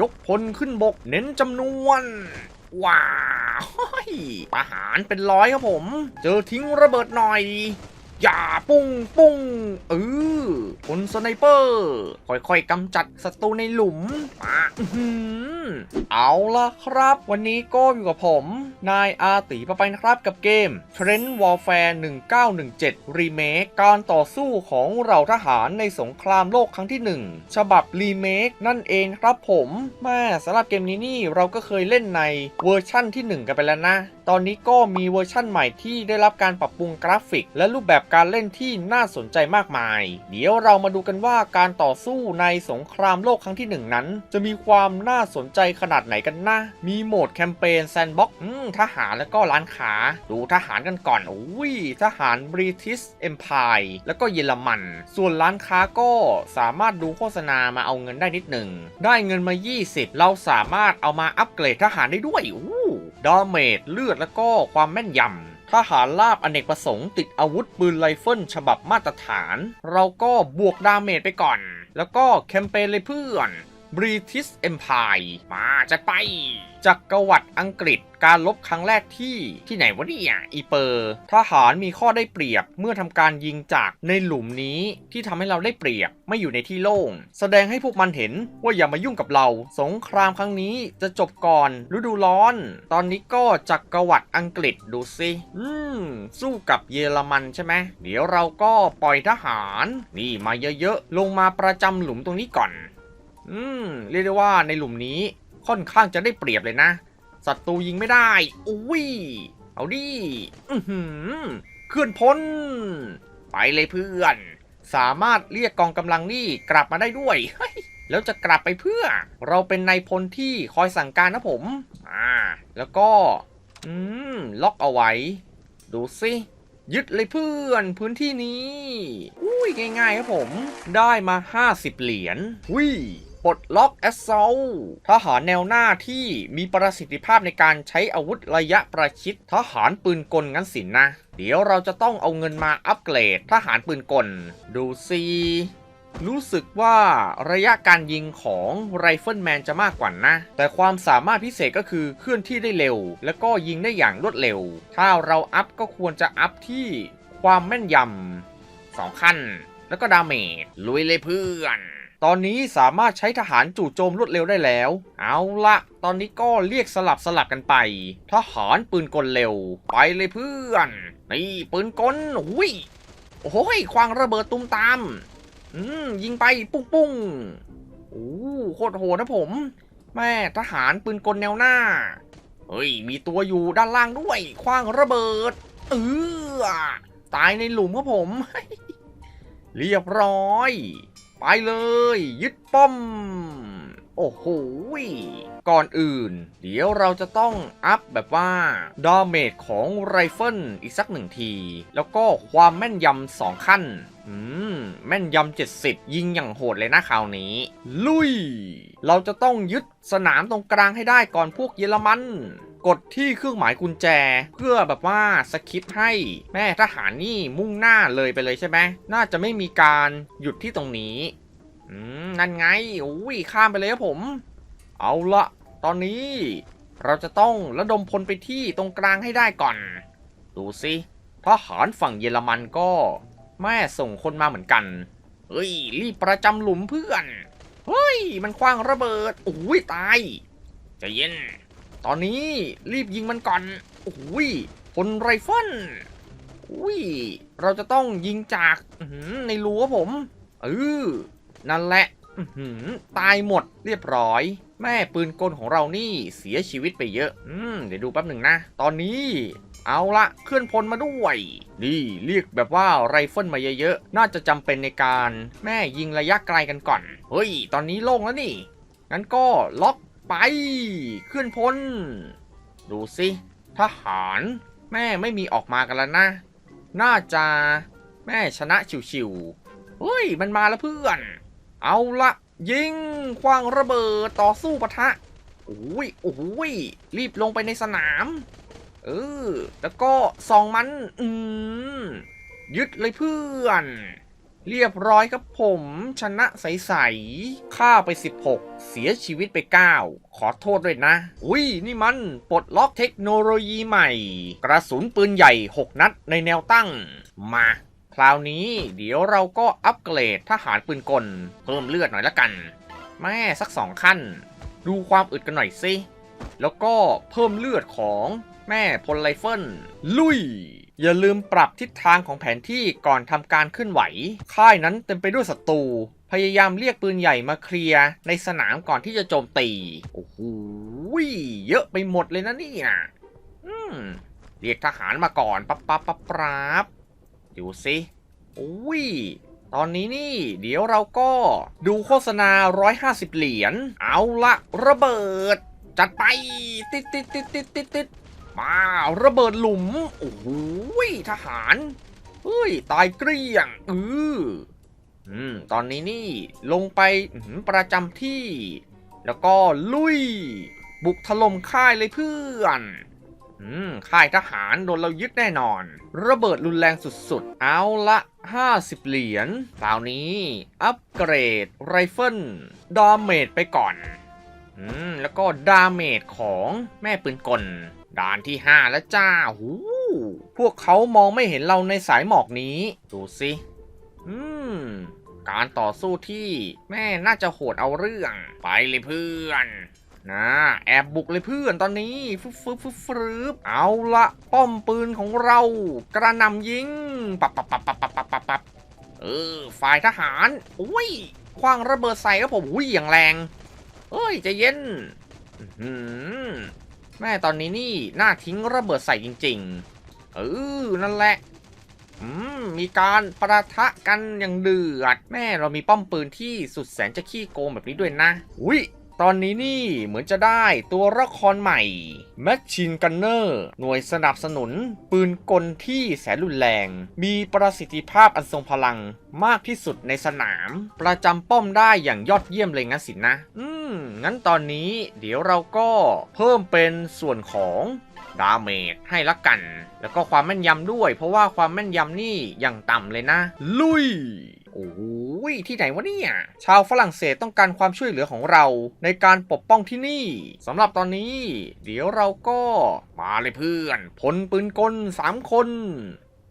ยกพลขึ้นบกเน้นจำนวน ว้าวเฮ้ยทหารเป็นร้อยครับผม เจอทิ้งระเบิดหน่อย อย่าปุ้งปุ้งเออพลสไนเปอร์ ค่อยๆกำจัดศัตรูในหลุมอื้อหือเอาละครับ วันนี้ก็อยู่กับผม นายอาตีปะไปนะครับกับเกม Trend Warfare 1917 Remake การต่อสู้ของเราทหารในสงครามโลกครั้งที่ 1 ฉบับ Remake นั่นเองครับผมแม่สำหรับเกมนี้นี่เราก็เคยเล่นในเวอร์ชั่นที่ 1 กันไปแล้วนะตอนนี้ก็มีเวอร์ชั่นใหม่ที่ได้รับการปรับปรุงกราฟิก และรูปแบบการเล่นที่น่าสนใจมากมาย เดี๋ยวเรามาดูกันว่าการต่อสู้ในสงครามโลกครั้งที่หนึ่งนั้น จะมีความน่าสนใจขนาดไหนกันนะ มีโหมดแคมเปญแซนด์บ็อกซ์ทหารแล้วก็ร้านค้า ดูทหารกันก่อนอุ้ยทหารบริทิชเอ็มพายแล้วก็เยอรมัน ส่วนร้านค้าก็สามารถดูโฆษณามาเอาเงินได้นิดหนึ่ง ได้เงินมา 20 เราสามารถเอามาอัปเกรดทหารได้ด้วยอู้ ดาเมจเลือดแล้วก็ความแม่นยำทหารลาบอเนกประสงค์ติดอาวุธปืนไรเฟิลฉบับมาตรฐาน เราก็บวกดาเมจไปก่อน แล้วก็แคมเปญเลยเพื่อน British Empire มาจัดไป จักรวรรดิอังกฤษการลบครั้งแรกที่ที่ไหนวะเนี่ยอีเปอร์ทหารมีข้อได้เปรียบเมื่อทำการยิงจากในหลุมนี้ที่ทำให้เราได้เปรียบไม่อยู่ในที่โล่ง แสดงให้พวกมันเห็นว่าอย่ามายุ่งกับเรา สงครามครั้งนี้จะจบก่อนฤดูร้อน ตอนนี้ก็จักรวรรดิอังกฤษดูสิอืมสู้กับเยอรมันใช่ไหมเดี๋ยวเราก็ปล่อยทหาร นี่มาเยอะๆลงมาประจำหลุมตรงนี้ก่อน อืมเรียกได้ว่าในหลุมนี้ค่อนข้างจะได้เปรียบเลยนะศัตรูยิงไม่ได้อุ้ยเอาดิอือหือเคลื่อนพ้น ไปเลยเพื่อน สามารถเรียกกองกำลังนี่กลับมาได้ด้วยเฮ้ยแล้วจะกลับไปเพื่อ เราเป็นนายพลที่คอยสั่งการนะผม อ่า แล้วก็ อืม ล็อกเอาไว้ ดูสิยึดเลยเพื่อนพื้นที่นี้ อุ้ยง่ายๆครับผม ได้มา 50 เหรียญอุ้ย ปลดล็อกแอสซลทหารแนวหน้าที่มีประสิทธิภาพในการใช้อาวุธระยะประชิดทหารปืนกลงั้นสินนะ เดี๋ยวเราจะต้องเอาเงินมาอัปเกรดทหารปืนกล ดูสิรู้สึกว่าระยะการยิงของไรเฟิลแมนจะมากกว่านะ แต่ความสามารถพิเศษก็คือเคลื่อนที่ได้เร็ว แล้วก็ยิงได้อย่างรวดเร็ว ถ้าเราอัพก็ควรจะอัพที่ความแม่นยำสองขั้น แล้วก็ดาเมจลุยเลยเพื่อน ตอนนี้สามารถใช้ทหารจู่โจมรวดเร็วได้แล้ว เอาละตอนนี้ก็เรียกสลับสลับกันไป ทหารปืนกลเร็ว ไปเลยเพื่อน นี่ปืนกลหุยโอ้ยควางระเบิดตุ้มตาม อืมยิงไปปุ้งปุ้งโอ้โคตรโหดนะผม แม่ทหารปืนกลแนวหน้า เฮ้ย มีตัวอยู่ด้านล่างด้วย คว้างระเบิด เออตายในหลุมครับผม เรียบร้อย ไปเลย ยึดป้อม โอ้โหก่อนอื่น เดี๋ยวเราจะต้องอัพแบบว่า ดาเมจของไรเฟิลอีกสักหนึ่งที แล้วก็ความแม่นยำสองขั้น อืม แม่นยำ70 ยิงอย่างโหดเลยนะคราวนี้ ลุย เราจะต้องยึดสนามตรงกลางให้ได้ก่อนพวกเยอรมัน กดที่เครื่องหมายกุญแจ เพื่อแบบว่าสคิปให้แม่ทหารนี่มุ่งหน้าเลยไปเลยใช่ไหมน่าจะไม่มีการหยุดที่ตรงนี้อืมนั่นไงอุ้ยข้ามไปเลยครับผม เอาละตอนนี้ เราจะต้องระดมพลไปที่ตรงกลางให้ได้ก่อน ดูสิทหารฝั่งเยอรมันก็ แม่ส่งคนมาเหมือนกันเฮ้ยรีบประจำหลุมเพื่อนเฮ้ยมันคว้างระเบิดโอ้ยตายใจเย็น ตอนนี้รีบยิงมันก่อนโอ้ยพลไรเฟิลอุ้ยเราจะต้องยิงจากในรั้วผมเออนั่นแหละตายหมดเรียบร้อย แม่ปืนกลของเรานี่เสียชีวิตไปเยอะ อืมเดี๋ยวดูแป๊บหนึ่งนะ ตอนนี้ เอาละเคลื่อนพลมาด้วย นี่เรียกแบบว่าไรเฟิลมาเยอะๆ น่าจะจำเป็นในการแม่ยิงระยะไกลกันก่อน เฮ้ย ตอนนี้โล่งแล้วนี่ งั้นก็ล็อก ไปเคลื่อนพล ดูสิทหารแม่ไม่มีออกมากันแล้วนะ น่าจะแม่ชนะชิวๆเฮ้ย มันมาแล้วเพื่อน เอาละยิงควางระเบิดต่อสู้ปะทะโอ้ยโอ้ยรีบลงไปในสนาม เออ แล้วก็ส่องมัน อืมยึดเลยเพื่อน เรียบร้อยครับผมชนะใสๆฆ่าไป 16 เสียชีวิตไป 9 ขอโทษด้วยนะ อุ้ยนี่มันปลดล็อกเทคโนโลยีใหม่ กระสุนปืนใหญ่ 6 นัดในแนวตั้ง มา คราวนี้เดี๋ยวเราก็อัปเกรดทหารปืนกล เพิ่มเลือดหน่อยละกัน แม่สักสองขั้น ดูความอึดกันหน่อยสิ แล้วก็เพิ่มเลือดของแม่พลไรเฟิลลุย อย่าลืมปรับทิศทางของแผนที่ก่อนทำการเคลื่อนไหว ค่ายนั้นเต็มไปด้วยศัตรู พยายามเรียกปืนใหญ่มาเคลียร์ในสนามก่อนที่จะโจมตี โอ้โหเยอะไปหมดเลยนะนี่ยอืมเรียกทหารมาก่อนปั๊บปั๊บปั๊บปั๊บดูสิอุ้ยตอนนี้นี่ เดี๋ยวเราก็ดูโฆษณา 150 เหรียญ เอาละระเบิด จัดไป ติดติดติดติดติดติด มาระเบิดหลุม โอ้โหทหาร เฮ้ย ตายเกลี้ยงเอออืม ตอนนี้นี่ลงไปประจำที่ แล้วก็ลุย บุกถล่มค่ายเลยเพื่อน อืม ค่ายทหารโดนเรายึดแน่นอน ระเบิดรุนแรงสุดๆ เอาละ 50 เหรียญคราวนี้ อัปเกรด ไรเฟิลดาเมจไปก่อน อืม แล้วก็ดาเมจของแม่ปืนกล ด่านที่5แล้วจ้าหูพวกเขามองไม่เห็นเราในสายหมอกนี้ ดูสิ อืม การต่อสู้ที่แม่น่าจะโหดเอาเรื่อง ไปเลยเพื่อน นะ แอบบุกเลยเพื่อนตอนนี้ฟึบฟึบฟึบฟึบเอาละป้อมปืนของเรา กระนำยิง ปับปับปับปับปับปับปับปับเออ ฝ่ายทหาร อุ้ยคว้างระเบิดใส่ครับผมอุ้ยอย่างแรง เอ้ยใจเย็นอื้อหือ แม่ตอนนี้นี่น่าทิ้งระเบิดใส่จริง ๆ เออนั่นแหละอืมมีการประทะกันอย่างเดือดแม่เรามีป้อมปืนที่สุดแสนจะขี้โกงแบบนี้ด้วยนะ อุ้ย ตอนนี้นี่เหมือนจะได้ตัวละครใหม่ Machine Gunner หน่วยสนับสนุน ปืนกลที่แสนรุนแรง มีประสิทธิภาพอันทรงพลังมากที่สุดในสนาม ประจำป้อมได้อย่างยอดเยี่ยมเลยงั้นสินะ อืม งั้นตอนนี้เดี๋ยวเราก็เพิ่มเป็นส่วนของดาเมจให้ละกัน แล้วก็ความแม่นยำด้วย เพราะว่าความแม่นยำนี่อย่างต่ำเลยนะ ลุย โอ้โหที่ไหนวะเนี่ย ชาวฝรั่งเศสต้องการความช่วยเหลือของเราในการปกป้องที่นี่สำหรับตอนนี้ เดี๋ยวเราก็มาเลยเพื่อนพลปืนกล3คน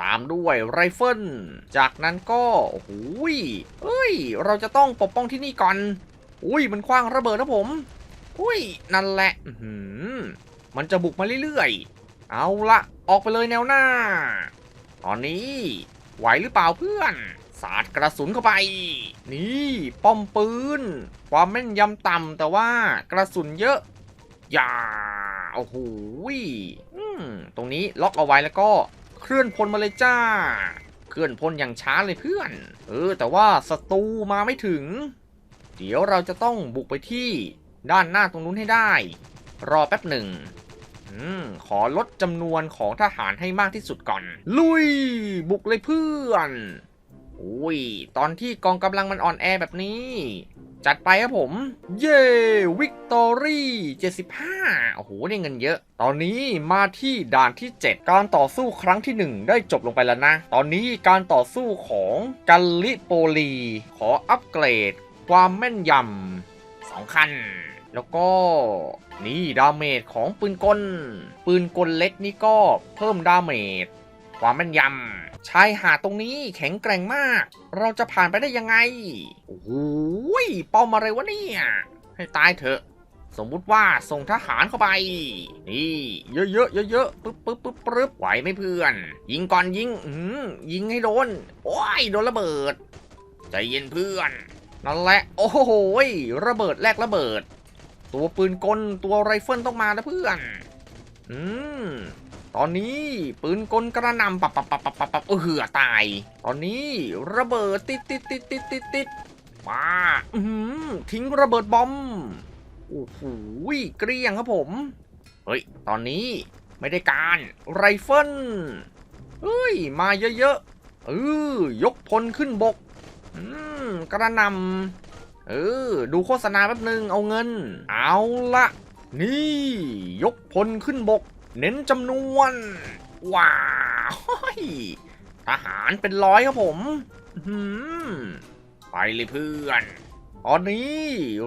ตามด้วยไรเฟิลจากนั้นก็โอ้โหเอ้ย เราจะต้องปกป้องที่นี่ก่อนอุ้ยมันคว้างระเบิดนะผม อุ้ยนั่นแหละหือมันจะบุกมาเรื่อยๆ เอาละออกไปเลยแนวหน้า ตอนนี้ไหวหรือเปล่าเพื่อน สาดกระสุนเข้าไป นี่ป้อมปืน ความแม่นยำต่ำแต่ว่ากระสุนเยอะ อย่า โอ้โหตรงนี้ล็อกเอาไว้แล้วก็เคลื่อนพลมาเลยจ้า เคลื่อนพลอย่างช้าเลยเพื่อน เออ แต่ว่าศัตรูมาไม่ถึง เดี๋ยวเราจะต้องบุกไปที่ด้านหน้าตรงนู้นให้ได้ รอแป๊บหนึ่งอขอลดจำนวนของทหารให้มากที่สุดก่อน ลุย บุกเลยเพื่อน อุ้ย ตอนที่กองกำลังมันอ่อนแอแบบนี้ จัดไปครับผม เย้วิกตอรี่75 โอ้โหได้เงินเยอะ ตอนนี้มาที่ด่านที่ 7 การต่อสู้ครั้งที่ 1 ได้จบลงไปแล้วนะ ตอนนี้การต่อสู้ของกัลลิโปลี ขออัปเกรด ความแม่นยำสองขั้นแล้วก็นี่ดาเมจของปืนกล ปืนกลเล็กนี่ก็เพิ่มดาเมจความแม่นยำ ชายหาดตรงนี้แข็งแกร่งมาก เราจะผ่านไปได้ยังไง โอ้โหยป้อมอะไรวะเนี่ย ให้ตายเถอะ สมมุติว่าส่งทหารเข้าไป นี่ เยอะๆเยอะๆปึ๊บปึ๊บปึ๊บปึ๊บไหวไหมเพื่อน ยิงก่อนยิง อืมยิงให้โดน โอ้ยโดนระเบิด ใจเย็นเพื่อน นั่นแหละ โอ้โหระเบิดแลกระเบิด ตัวปืนกลตัวไรเฟิลต้องมานะเพื่อน อืม ตอนนี้ปืนกลกระนำปับปับปับปับปับปับเออเหือตาย ตอนนี้ระเบิดติดติดติดติดติดติดมาอือหือทิ้งระเบิดบอมโอ้โหเกลี้ยงครับผม เฮ้ย ตอนนี้ไม่ได้การไรเฟิลเฮ้ย มาเยอะๆเออยกพลขึ้นบก อืม กระนำเออ ดูโฆษณาแป๊บนึงเอาเงิน เอาละนี่ ยกพลขึ้นบก เน้นจำนวน ว้าวทหารเป็นร้อยครับผมหือไปเลยเพื่อน ตอนนี้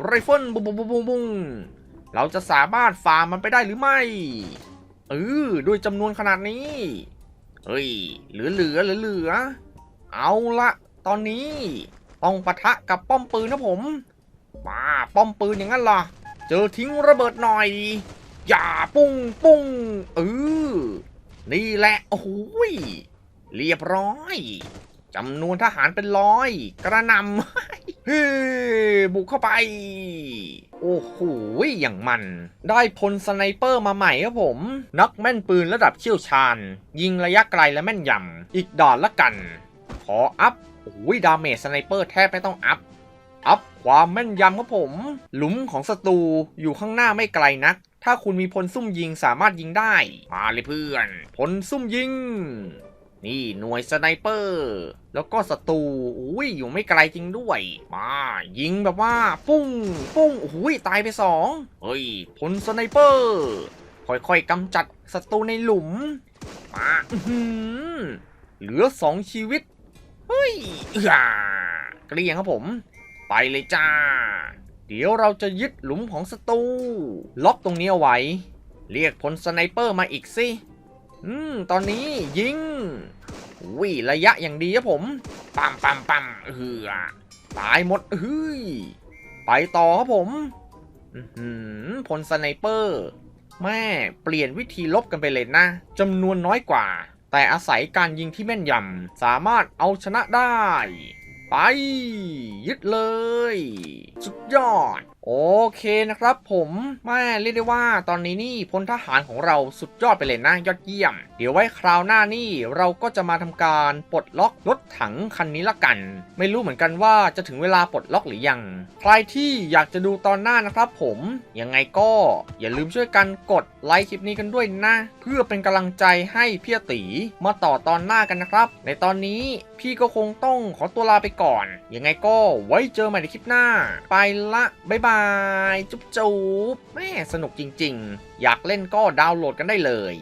ไรเฟิลบุ้งบุ้งบุ้งบุ้งบุ้งเราจะสามารถฝ่ามันไปได้หรือไม่เออด้วยจำนวนขนาดนี้ เฮ้ย เหลือเหลือเหลือเหลือ เอาละตอนนี้ ต้องปะทะกับป้อมปืนนะผม มาป้อมปืนอย่างนั้นล่ะ เจอทิ้งระเบิดหน่อย อย่าปุ้งปุ้งเออนี่แหละโอ้โหยเรียบร้อยจำนวนทหารเป็นร้อย กระนำเฮ้บุกเข้าไป โอ้โหอย่างมัน ได้พลสไนเปอร์มาใหม่ครับผม นักแม่นปืนระดับเชี่ยวชาญ ยิงระยะไกลและแม่นยำ อีกดอนละกัน ขออัพโอ้ยดาเมจสไนเปอร์แทบไม่ต้องอัพ อัพความแม่นยำครับผม หลุมของศัตรูอยู่ข้างหน้าไม่ไกลนัก ถ้าคุณมีพลซุ่มยิงสามารถยิงได้ มาเลยเพื่อน พลซุ่มยิง นี่หน่วยสไนเปอร์ แล้วก็ศัตรูอุ้ยอยู่ไม่ไกลจริงด้วย มายิงแบบว่า ปุ้ง ปุ้งอุ้ยตายไปสองเฮ้ยพลสไนเปอร์ ค่อยๆกำจัดศัตรูในหลุม มาอื้อหือเหลือสองชีวิต เฮ้ยเอื้อเกลียงครับผม ไปเลยจ้า เดี๋ยวเราจะยึดหลุมของศัตรูล็อกตรงนี้เอาไว้ เรียกพลสไนเปอร์มาอีกสิอืมตอนนี้ยิงวิระยะอย่างดีครับผมปั๊มปั๊มปั๊มเฮือตายหมดเฮ้ยไปต่อครับผมอื้อหือพลสไนเปอร์แม่เปลี่ยนวิธีลบกันไปเลยนะจำนวนน้อยกว่า แต่อาศัยการยิงที่แม่นยำสามารถเอาชนะได้ ไปยึดเลย สุดยอด โอเคนะครับผมแม่เรียกได้ว่าตอนนี้นี่พลทหารของเราสุดยอดไปเลยนะยอดเยี่ยม เดี๋ยวไว้คราวหน้านี่เราก็จะมาทำการปลดล็อกรถถังคันนี้ละกัน ไม่รู้เหมือนกันว่าจะถึงเวลาปลดล็อกหรือยัง ใครที่อยากจะดูตอนหน้านะครับผมยังไงก็อย่าลืมช่วยกันกดไลค์คลิปนี้กันด้วยนะ เพื่อเป็นกำลังใจให้พี่ตีมาต่อตอนหน้ากันนะครับ ในตอนนี้พี่ก็คงต้องขอตัวลาไปก่อน ยังไงก็ไว้เจอใหม่ในคลิปหน้า ไปละบ๊ายบาย จุ๊บจุ๊บแม่สนุกจริง ๆ อยากเล่นก็ดาวน์โหลดกันได้เลย